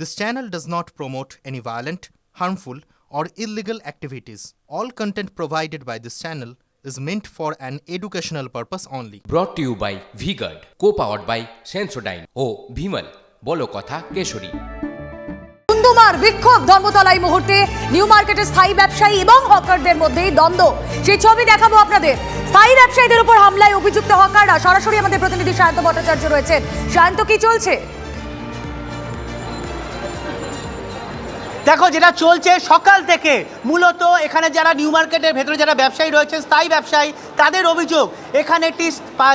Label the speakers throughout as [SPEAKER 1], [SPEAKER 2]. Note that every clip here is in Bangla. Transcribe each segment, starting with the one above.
[SPEAKER 1] This channel does not promote any violent, harmful, or illegal activities. All content provided by this channel is meant for an educational purpose only.
[SPEAKER 2] To you by VGuard co powered by Sensodyne ও ভিমল বলো কথা কেশরী।
[SPEAKER 3] ধুন্ধুমার বিক্ষোভ ধর্মতলা এই মুহূর্তে নিউ মার্কেটের স্থায়ী ব্যবসায়ী এবং হকারদের মধ্যেই দ্বন্দ্ব। সেই ছবি দেখাবো আপনাদের। স্থায়ী ব্যবসায়ীদের উপর হামলায় অভিযুক্ত হকাররা সরাসরি আমাদের প্রতিনিধি সায়ন্ত ভট্টাচার্য রয়েছেন। সায়ন্ত কি চলছে?
[SPEAKER 4] দেখো, যেটা চলছে সকাল থেকে, মূলত এখানে যারা নিউ মার্কেটের ভেতরে যারা ব্যবসায়ী রয়েছেন, স্থায়ী ব্যবসায়ী, তাদের অভিযোগ এখানে একটি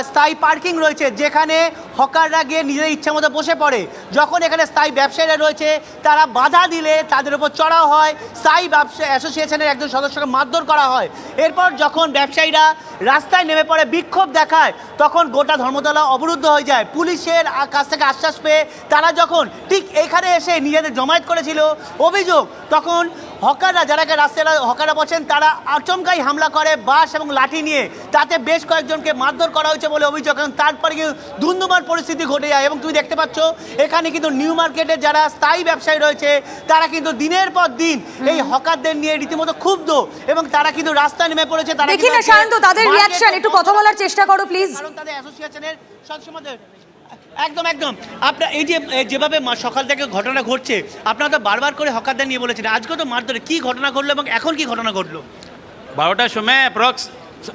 [SPEAKER 4] স্থায়ী পার্কিং রয়েছে, যেখানে হকাররা গিয়ে নিজের ইচ্ছা মতো বসে পড়ে। যখন এখানে স্থায়ী ব্যবসায়ীরা রয়েছে, তারা বাধা দিলে তাদের উপর চড়াও হয়। স্থায়ী ব্যবসা অ্যাসোসিয়েশনের একজন সদস্যকে মারধর করা হয়। এরপর যখন ব্যবসায়ীরা রাস্তায় নেমে পড়ে, বিক্ষোভ দেখায়, তখন গোটা ধর্মতলা অবরুদ্ধ হয়ে যায়। পুলিশের কাছ থেকে আশ্বাস পেয়ে তারা যখন ঠিক এখানে এসে নিজেদের জমায়েত করেছিল, অভিযোগ, তখন হকাররা যারা রাস্তায় হকাররা বসেন তারা আচমকাই হামলা করে বাস এবং লাঠি নিয়ে। তাতে বেশ কয়েকজনকে মারধর করা হয়েছে বলে অভিযোগ এবং তারপরে কিন্তু ধুন্ধুমার পরিস্থিতি ঘটে যায়। এবং তুমি দেখতে পাচ্ছ এখানে কিন্তু নিউ মার্কেটের যারা স্থায়ী ব্যবসায়ী রয়েছে তারা কিন্তু দিনের পর দিন এই হকারদের নিয়ে রীতিমতো ক্ষুব্ধ এবং তারা কিন্তু রাস্তায় নেমে পড়েছে। তারা
[SPEAKER 3] দেখি না
[SPEAKER 4] কিন্তু
[SPEAKER 3] সায়ন্ত তাদের রিয়াকশন একটু কথা বলার চেষ্টা করো প্লিজ
[SPEAKER 4] কারণ তাদের অ্যাসোসিয়েশনের সদস্যদের একদম একদম। আপনার এই যে যেভাবে সকাল থেকে ঘটনা ঘটছে আপনারা তো বারবার করে হকারদের নিয়ে বলেছেন আজকে তো মারধরে। কি ঘটনা ঘটলো এবং এখন কি ঘটনা ঘটলো?
[SPEAKER 5] বারোটার সময় অ্যাপ্রক্স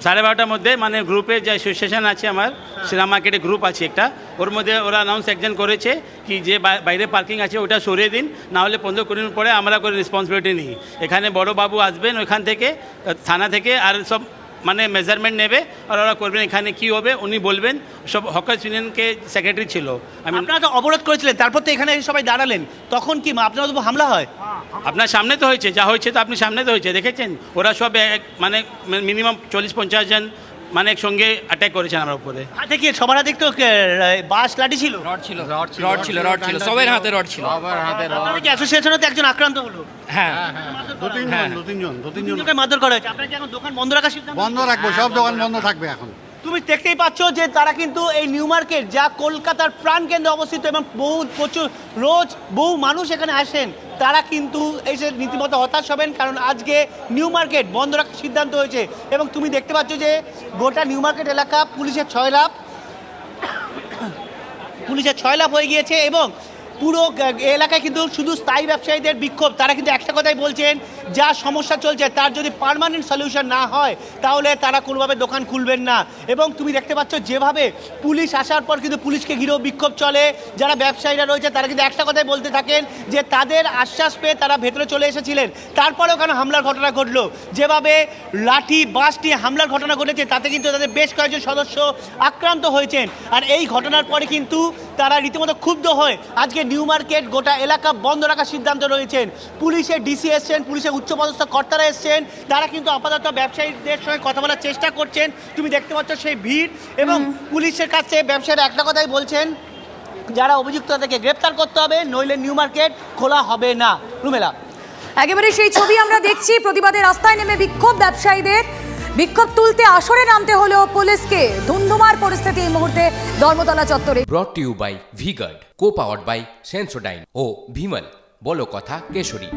[SPEAKER 5] সাড়ে বারোটার মধ্যে মানে গ্রুপে যে অ্যাসোসিয়েশন আছে আমার সিনেমা মার্কেটে গ্রুপ আছে একটা ওর মধ্যে ওরা অ্যানাউন্স একজন করেছে কি যে বাইরে পার্কিং আছে ওটা সরিয়ে দিন না হলে পনেরো কুড়ি মিনিট পরে আমরা করে রেসপন্সিবিলিটি নিই। এখানে বড় বাবু আসবেন ওইখান থেকে থানা থেকে আর সব মানে মেজারমেন্ট নেবে আর ওরা করবেন এখানে কি হবে উনি বলবেন সব হকার্স ইউনিয়নকে সেক্রেটারি ছিল। আমি
[SPEAKER 4] আপনারা তো অবরোধ করেছিলেন তারপর তো এখানে সবাই দাঁড়ালেন। তখন কি আপনার উপর হামলা হয়?
[SPEAKER 5] আপনার সামনে তো হয়েছে যা হয়েছে তো আপনি সামনে তো হয়েছে দেখেছেন? ওরা সব এক- মানে মিনিমাম চল্লিশ পঞ্চাশ জন মানে একসঙ্গে অ্যাটাক করেছেন আমার উপরে।
[SPEAKER 4] হাতে কি সবার হাতে একটু বাস লাঠি ছিল?
[SPEAKER 6] রড ছিল রড ছিল রড ছিল সবার হাতে রড ছিল।
[SPEAKER 4] আপনাদের কি অ্যাসোসিয়েশনে তো একজন আক্রান্ত হলো?
[SPEAKER 6] হ্যাঁ।
[SPEAKER 7] দু তিনজন দু তিনজন দু তিনজন
[SPEAKER 4] মারধর করা হয়েছে। আপনার কি এখন দোকান বন্ধ রাখার সিদ্ধান্ত
[SPEAKER 7] বন্ধ রাখব সব দোকান বন্ধ থাকবে এখন।
[SPEAKER 4] তুমি দেখতেই পাচ্ছ যে তারা কিন্তু এই নিউ মার্কেট, যা কলকাতার প্রাণকেন্দ্রে অবস্থিত এবং বহু প্রচুর, রোজ বহু মানুষ এখানে আসেন, তারা কিন্তু এসে রীতিমতো হতাশ হবেন, কারণ আজকে নিউ মার্কেট বন্ধ রাখার সিদ্ধান্ত হয়েছে। এবং তুমি দেখতে পাচ্ছ যে গোটা নিউ মার্কেট এলাকা পুলিশের ছয় লাভ পুলিশের ছয় লাভ হয়ে গিয়েছে এবং পুরো এলাকায় কিন্তু শুধু স্থায়ী ব্যবসায়ীদের বিক্ষোভ। তারা কিন্তু একটা কথাই বলছেন, যা সমস্যা চলছে, তার যদি পার্মানেন্ট সলিউশন না হয়, তাহলে তারা কোনোভাবে দোকান খুলবেন না। এবং তুমি দেখতে পাচ্ছ, যেভাবে পুলিশ আসার পর কিন্তু পুলিশকে ঘিরেও বিক্ষোভ চলে, যারা ব্যবসায়ীরা রয়েছে, তারা কিন্তু একটা কথাই বলতে থাকেন যে, তাদের আশ্বাস পেয়ে তারা ভেতরে চলে এসেছিলেন। তারপরেও কেন হামলার ঘটনা ঘটলো? যেভাবে লাঠি বাস নিয়ে হামলার ঘটনা ঘটেছে, তাতে কিন্তু তাদের বেশ কয়েকজন সদস্য আক্রান্ত হয়েছেন। আর এই ঘটনার পরে কিন্তু তারা রীতিমতো ক্ষুব্ধ হয়ে আজকে নিউ মার্কেট গোটা এলাকা বন্ধ রাখার সিদ্ধান্ত রয়েছেন। পুলিশের ডিসি এসছেন পুলিশের উচ্চপদস্থ কর্তারা এসছেন। তারা কিন্তু আপাতত ব্যবসায়ীদের সঙ্গে কথা বলার চেষ্টা করছেন। তুমি দেখতে পাচ্ছ সেই ভিড় এবং পুলিশের কাছে ব্যবসায়ীরা একটা কথাই বলছেন যারা অভিযুক্ত তাদেরকে গ্রেপ্তার করতে হবে নইলে নিউ মার্কেট খোলা হবে না। রুমেলা।
[SPEAKER 3] একেবারে সেই ছবি আমরা দেখছি প্রতিবাদে রাস্তায় নেমে বিক্ষোভ ব্যবসায়ীদের। বিক্ষোভ তুলতে আসরে নামতে হলেও পুলিশকে ধুন্ধুমার পরিস্থিতি এই মুহূর্তে ধর্মতলা চত্বরে।
[SPEAKER 2] Brought you by VGuard co powered by Sensodyne ও ভিমল বলো কথা কেশরী।